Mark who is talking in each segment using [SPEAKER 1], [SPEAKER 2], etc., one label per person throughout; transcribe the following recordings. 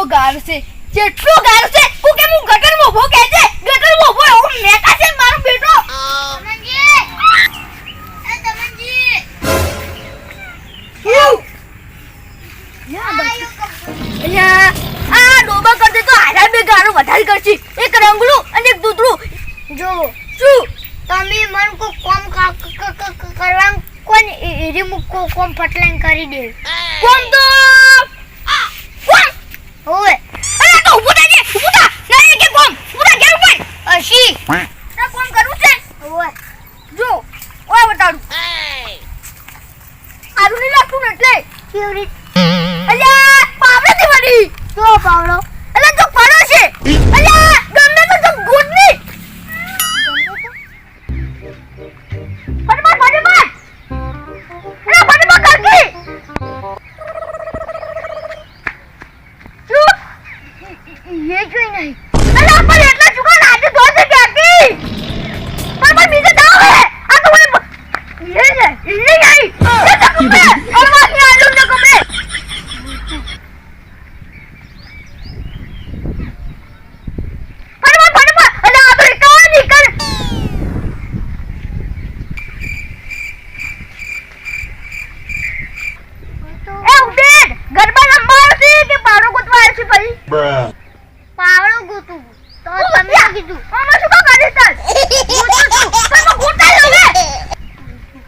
[SPEAKER 1] કેટલો ગાર છે હું કે હું ગટરમાં ઊભો કે છે? ગટરમાં ઊભો હું નેતા છે મારો બેટો? ડોબા કરતે તો હારા બે ગારો વધારે કરશી. એક રંગલું અને એક દૂધરું શું?
[SPEAKER 2] તમે મન કો કોમ કરવાનું કોણ રીમુક કો કોમ ફટલાઈન કરી દે.
[SPEAKER 1] કોમ તો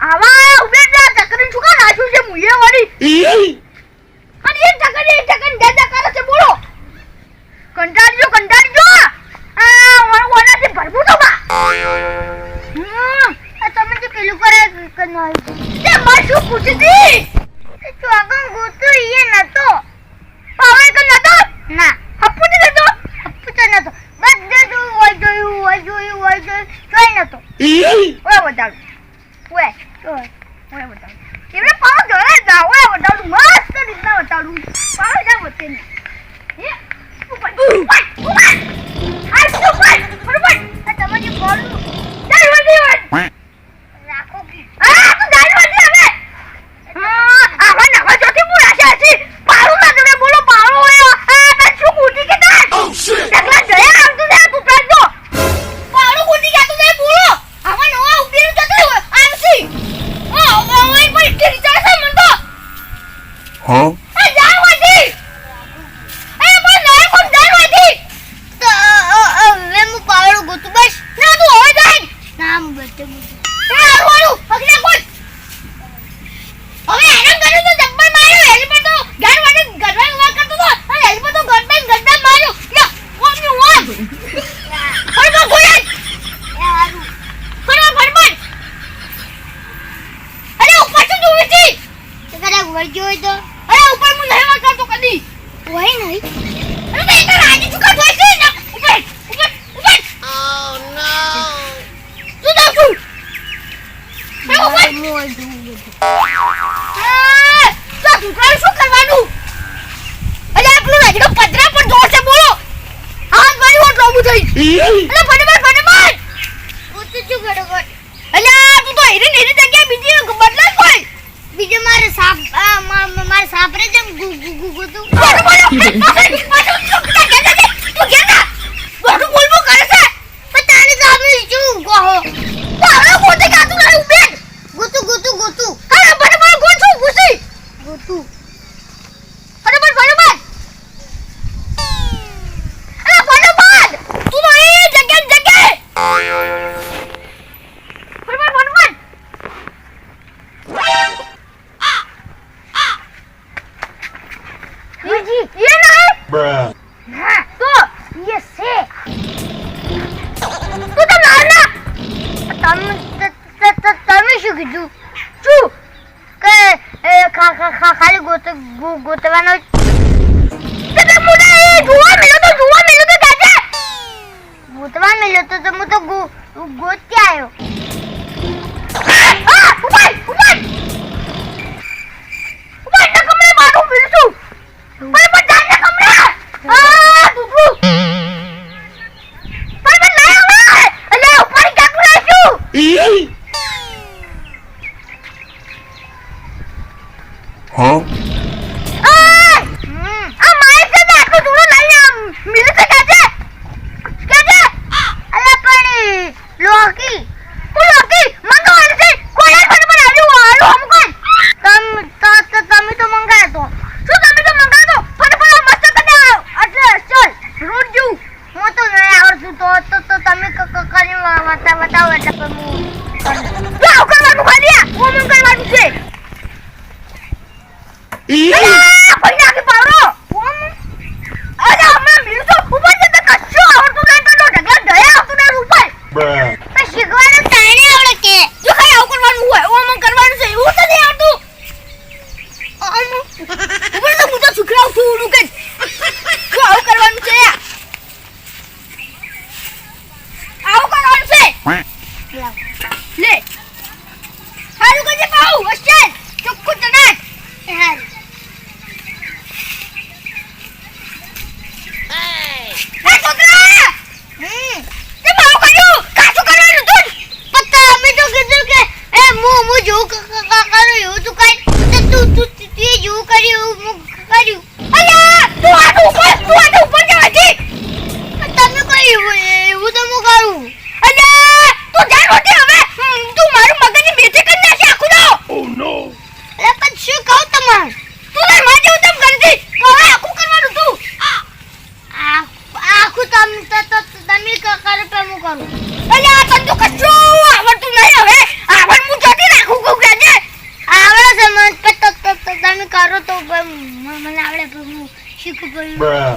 [SPEAKER 1] આવા ઉબેડા ટકરી છે? મુયે વાળી. અને એ ટકરી એ ટકરી દાદા કરે છે. બોલો. કંટાળજો કંટાળજો. આ મારું તો બા.
[SPEAKER 2] તમે તો પેલું કરે કનાલ
[SPEAKER 1] તે માં શું પૂછતી
[SPEAKER 2] ના.
[SPEAKER 1] હપ્પુ તો નતો.
[SPEAKER 2] હપ્પુ તો નતો. ઓય જોયું ઓય જોયું ઓય જોયું જોઈ નતો.
[SPEAKER 1] ઓય બતાડું ઓય
[SPEAKER 2] ઓય
[SPEAKER 1] ઓય બતાડું એમને પાવ જોડે જાવ ઓય બતાડું મસ્ત રીતના બતાડું. પાવ જાવ બતાવી એની એની જગ્યાએ બીજી બદલો કોઈ
[SPEAKER 2] બીજો મારે સાપ મારે સાપરે જેમ ગુગુ તું
[SPEAKER 1] બોલો બોલો તું કે તું કે બોલો બોલવું કરે છે
[SPEAKER 2] પણ તારે તો આપણે શું કહો તમે શું કીધું?
[SPEAKER 1] શું?
[SPEAKER 2] કે ખાલી ગોતવાનો ગોતવા મળ્યો તો હું તો ગોતી આવ્યો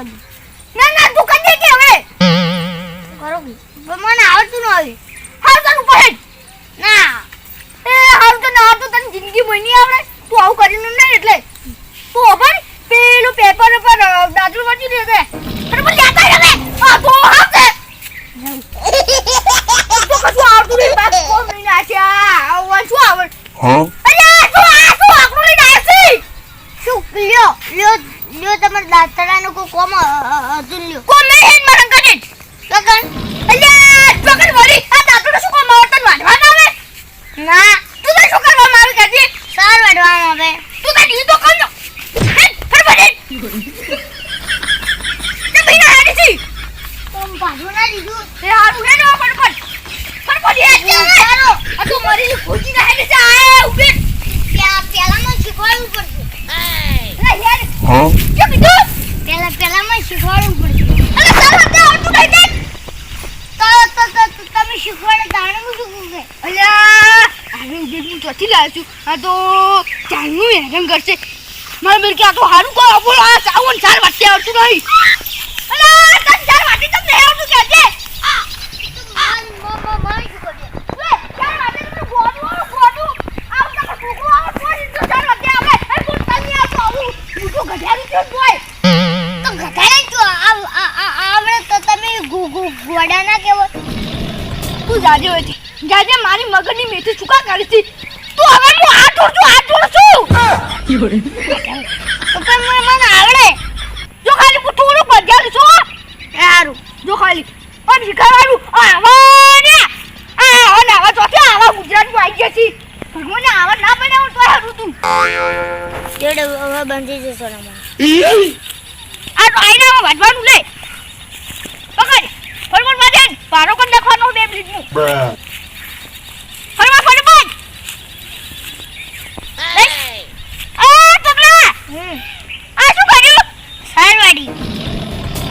[SPEAKER 2] Olha. હો? તમે શીખવાડે જાણવું શું
[SPEAKER 1] અલ્યા આનું જે
[SPEAKER 2] હું
[SPEAKER 1] ચોથી લાવ્યો છું? આ તો ચાલનું હેરાન કરશે. મારા બેન કે, આ તો સારું કહો બોલો, આ ચાવન ચાર વાટી આવતું નહીં. અરે ચાર વાટી તમને આવતું કે તું જાજે હોય છે. જાજે મારી મગજની મેથી ચૂકા કરી છે. તું હવે હું આઠું છું આ છું.
[SPEAKER 2] તો પણ મને મને આવડે.
[SPEAKER 1] જો ખાલી હું થોડું પધ્યાલ છું
[SPEAKER 2] સારું
[SPEAKER 1] જો ખાલી. પણ શીખવાડું આવા ને આવા ને આવા ચોથી આવા ગુજરાતમાં આવી ગયા છે ભગવાન આવા ના બનાવું તો હારું તું.
[SPEAKER 2] એડે હવે બંધી જશો ને
[SPEAKER 1] આ તો આઈનામાં વાજવાનું લે પકડ. ફરમાન વાજન પારો કર નાખવાનો બે મિનિટનું ફરમાન
[SPEAKER 3] ફરમાન
[SPEAKER 1] આ
[SPEAKER 2] પગલા.
[SPEAKER 1] આ શું કર્યું?
[SPEAKER 2] સારવાડી.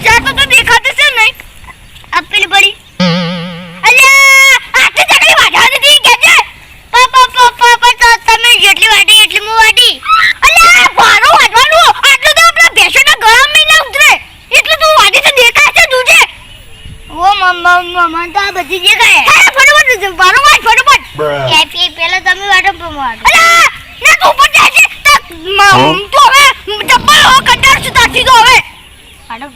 [SPEAKER 1] જા તો
[SPEAKER 2] દેખા રૂપિયા
[SPEAKER 1] મારે ના તું ઉપર જાય છે. હું? તો હવે જબ્બર હો કટર છું તાથી તો હવે. અલા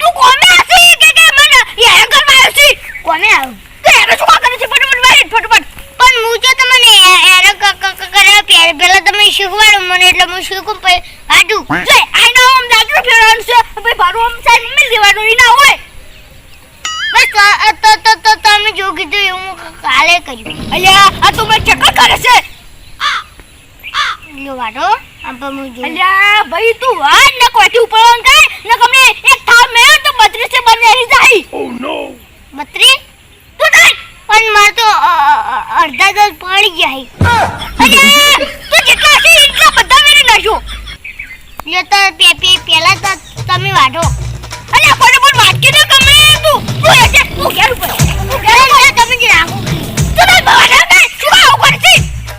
[SPEAKER 1] તું કોને આસી કે કે મને? યાર કરવા આસી
[SPEAKER 2] કોને આવ
[SPEAKER 1] તે હેરો શું કરે છે ફટાફટ ભાઈ ફટાફટ.
[SPEAKER 2] પણ હું જો તમને હેરો કર્યા પહેલા પહેલા તમે શીખવાડો મને એટલે હું શીખું પછી કાઢું
[SPEAKER 1] જો આઈ નો આમ દાદરો ફેરવાનું છે. ભાઈ મારું આમ સાઈડ મિલ દેવાનું ના હોય. Oh,
[SPEAKER 2] પણ માર તો અડધા દસ પડી ગયા